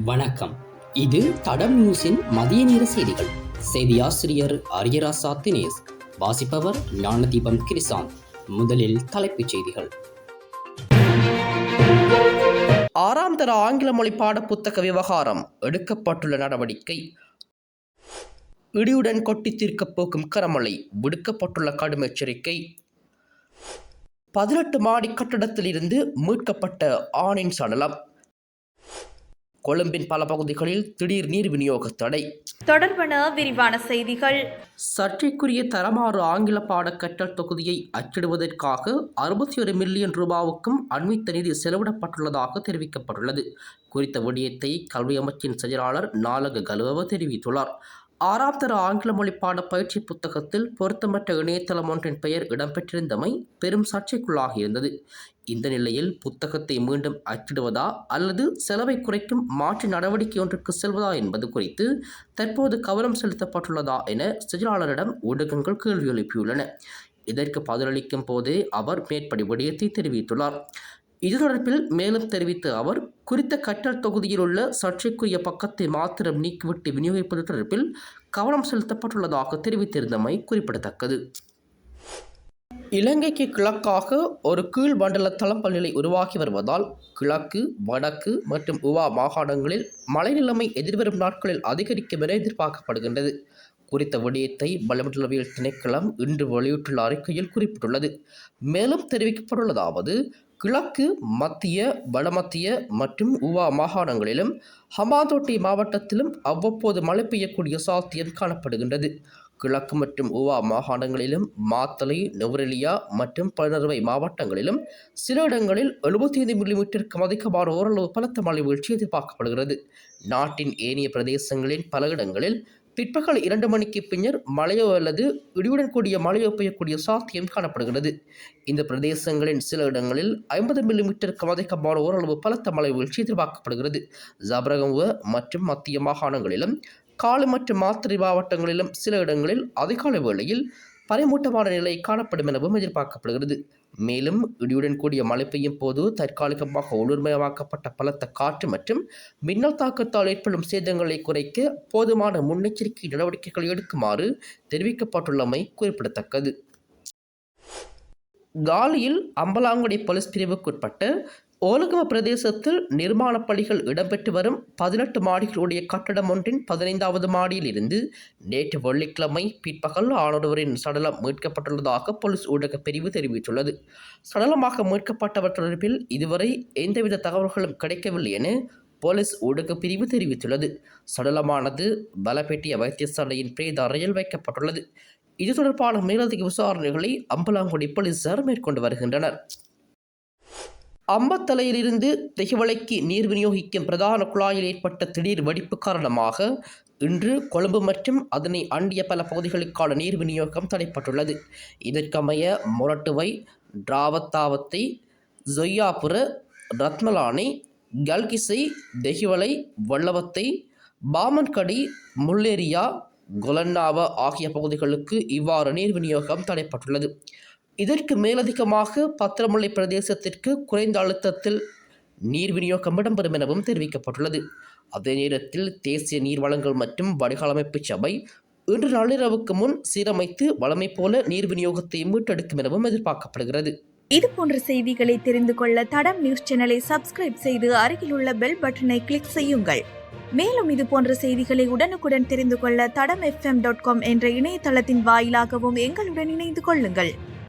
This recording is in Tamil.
வணக்கம். இது தடம் நியூஸின் மதிய நேர செய்திகள். செய்தி ஆசிரியர் அரியராசா தினேஷ் வாசிப்பவர் ஞானதீபம் கிரிசாந்த் முதலில் தலைப்புச் செய்திகள். ஆறாம் தர ஆங்கில மொழி பாடப்புத்தக விவகாரம் எடுக்கப்பட்டுள்ள நடவடிக்கை. இடியுடன் கொட்டி தீர்க்கப் போகும் கரமலை விடுக்கப்பட்டுள்ள கடும் எச்சரிக்கை. பதினெட்டு மாடி கட்டடத்திலிருந்து மீட்கப்பட்ட ஆணின் சடலம். கொழும்பின் பல பகுதிகளில் திடீர் நீர் விநியோக தடை. தொடர்பான விரிவான செய்திகள். சர்ச்சைக்குரிய தரமாறு ஆங்கில பாட கற்றல் தொகுதியை அச்சிடுவதற்காக அறுபத்தி ஒரு மில்லியன் ரூபாவுக்கும் அண்மித்த நிதி செலவிடப்பட்டுள்ளதாக தெரிவிக்கப்பட்டுள்ளது. குறித்த விடயத்தை கல்வி அமைச்சின் செயலாளர் நாலக கலுவவ தெரிவித்துள்ளார். ஆறாம் தர ஆங்கில மொழி பாட பயிற்சி புத்தகத்தில் பொருத்தமற்ற இணையதளம் ஒன்றின் பெயர் இடம்பெற்றிருந்தமை பெரும் சர்ச்சைக்குள்ளாகியிருந்தது இந்த நிலையில் புத்தகத்தை மீண்டும் அச்சிடுவதா அல்லது செலவை குறைக்கும் மாற்று நடவடிக்கை ஒன்றுக்கு செல்வதா என்பது குறித்து தற்போது கவனம் செலுத்தப்பட்டுள்ளதா என செயலாளரிடம் ஊடகங்கள் கேள்வி எழுப்பியுள்ளன. இதற்கு பதிலளிக்கும் போதே அவர் மேற்படி விடயத்தை தெரிவித்துள்ளார். இது தொடர்பில் மேலும் தெரிவித்த அவர் குறித்த கற்றல் தொகுதியில் உள்ள சர்ச்சைக்குரிய பக்கத்தை மாத்திரம் நீக்கிவிட்டு விநியோகிப்பது தொடர்பில் கவனம் செலுத்தப்பட்டுள்ளதாக தெரிவித்திருந்தமை குறிப்பிடத்தக்கது. இலங்கைக்கு கிழக்காக ஒரு கீழ் மண்டல தளம்பல் நிலை உருவாகி வருவதால் கிழக்கு வடக்கு மற்றும் உவா மாகாணங்களில் மழை நிலைமை எதிர்வரும் நாட்களில் அதிகரிக்கும் என எதிர்பார்க்கப்படுகின்றது. குறித்த விடயத்தை வளிமண்டலவியல் திணைக்களம் இன்று வெளியிட்டுள்ள அறிக்கையில் குறிப்பிட்டுள்ளது. மேலும் தெரிவிக்கப்பட்டுள்ளதாவது கிழக்கு மத்திய வடமத்திய மற்றும் உவா மாகாணங்களிலும் ஹமாதோட்டை மாவட்டத்திலும் அவ்வப்போது மழை பெய்யக்கூடிய சாத்தியம் காணப்படுகின்றது. கிழக்கு மற்றும் உவா மாகாணங்களிலும் மாத்தளை நுவரெலியா மற்றும் பனர்வை மாவட்டங்களிலும் சில இடங்களில் எழுபத்தி ஐந்து மில்லிமீட்டருக்கும் அதிகமான ஓரளவு பலத்த மழை வீழ்ச்சி எதிர்பார்க்கப்படுகிறது. நாட்டின் ஏனைய பிரதேசங்களின் பல இடங்களில் பிற்பகல் இரண்டு மணிக்கு பின்னர் மழையோ அல்லது இடியுடன் கூடிய மழையோ பெய்யக்கூடிய சாத்தியம் காணப்படுகிறது. இந்த பிரதேசங்களின் சில இடங்களில் ஐம்பது மில்லிமீட்டருக்கு அதிகமான ஓரளவு பலத்த மழை வீழ்ச்சி எதிர்பார்க்கப்படுகிறது. ஜபரகமுவ மற்றும் மத்திய மாகாணங்களிலும் காலு மற்றும் மாத்திரை மாவட்டங்களிலும் சில இடங்களில் அதிகாலை வேளையில் பனிமூட்டமான நிலை காணப்படும் எனவும் எதிர்பார்க்கப்படுகிறது. மேலும் இடியுடன் கூடிய மழை பெய்யும் போது தற்காலிகமாக உள்ளூர்மயமாக்கப்பட்ட பலத்த காற்று மற்றும் மின்னல் தாக்கத்தால் ஏற்படும் சேதங்களை குறைக்க போதுமான முன்னெச்சரிக்கை நடவடிக்கைகள் எடுக்குமாறு தெரிவிக்கப்பட்டுள்ளமை குறிப்பிடத்தக்கது. காலியில் அம்பலாங்குடி போலீஸ் பிரிவுக்குட்பட்ட ஓலகம பிரதேசத்தில் நிர்மாணப் பணிகள் இடம்பெற்று வரும் பதினெட்டு மாடிகளுடைய கட்டடம் ஒன்றின் பதினைந்தாவது மாடியில் இருந்து நேற்று வெள்ளிக்கிழமை பிற்பகல் ஆணொருவரின் சடலம் மீட்கப்பட்டுள்ளதாக போலீஸ் ஊடக பிரிவு தெரிவித்துள்ளது. சடலமாக மீட்கப்பட்டவர் தொடர்பில் இதுவரை எந்தவித தகவல்களும் கிடைக்கவில்லை என போலீஸ் ஊடக பிரிவு தெரிவித்துள்ளது. சடலமானது பலப்பேட்டிய வைத்தியசாலையின் பிரேத அறையில் வைக்கப்பட்டுள்ளது. இது தொடர்பான மேலதிக விசாரணைகளை அம்பலாங்குடி போலீசார் மேற்கொண்டு வருகின்றனர். அம்பத்தலையிலிருந்து திகவலைக்கு நீர் விநியோகிக்கும் பிரதான குழாயில் ஏற்பட்ட திடீர் வெடிப்பு காரணமாக இன்று கொழும்பு மற்றும் அதனை அண்டிய பல பகுதிகளுக்கான நீர் விநியோகம் தடைப்பட்டுள்ளது. இதற்கமைய மொரட்டுவை டிராவத்தாவத்தை ஜொய்யாபுர ரத்மலானை கல்கிசை தெஹிவலை வல்லவத்தை பாமன்கடி முள்ளேரியா குலன்னாவா ஆகிய பகுதிகளுக்கு இவ்வாறு நீர் விநியோகம் தடைப்பட்டுள்ளது. இதற்கு மேலதிகமாக பத்திரமுல்லை பிரதேசத்திற்கு குறைந்த அழுத்தத்தில் நீர் விநியோகம் இடம்பெறும் எனவும் தெரிவிக்கப்பட்டுள்ளது. அதே நேரத்தில் தேசிய நீர் வளங்கள் மற்றும் வடிகாலமைப்பு சபை இன்று நள்ளிரவுக்கு முன் சீரமைத்து வளமை போல நீர் விநியோகத்தை மீட்டெடுக்கும் எனவும் எதிர்பார்க்கப்படுகிறது. இது போன்ற செய்திகளை தெரிந்து கொள்ள தடம் நியூஸ் சேனலை சப்ஸ்கிரைப் செய்து அருகில் உள்ள பெல் பட்டனை கிளிக் செய்யுங்கள். மேலும் இது போன்ற செய்திகளை உடனுக்குடன் தெரிந்து கொள்ள தடம் எஃப்எம் டாட் காம் என்ற இணையதளத்தின் வாயிலாகவும் எங்களுடன் இணைந்து கொள்ளுங்கள்.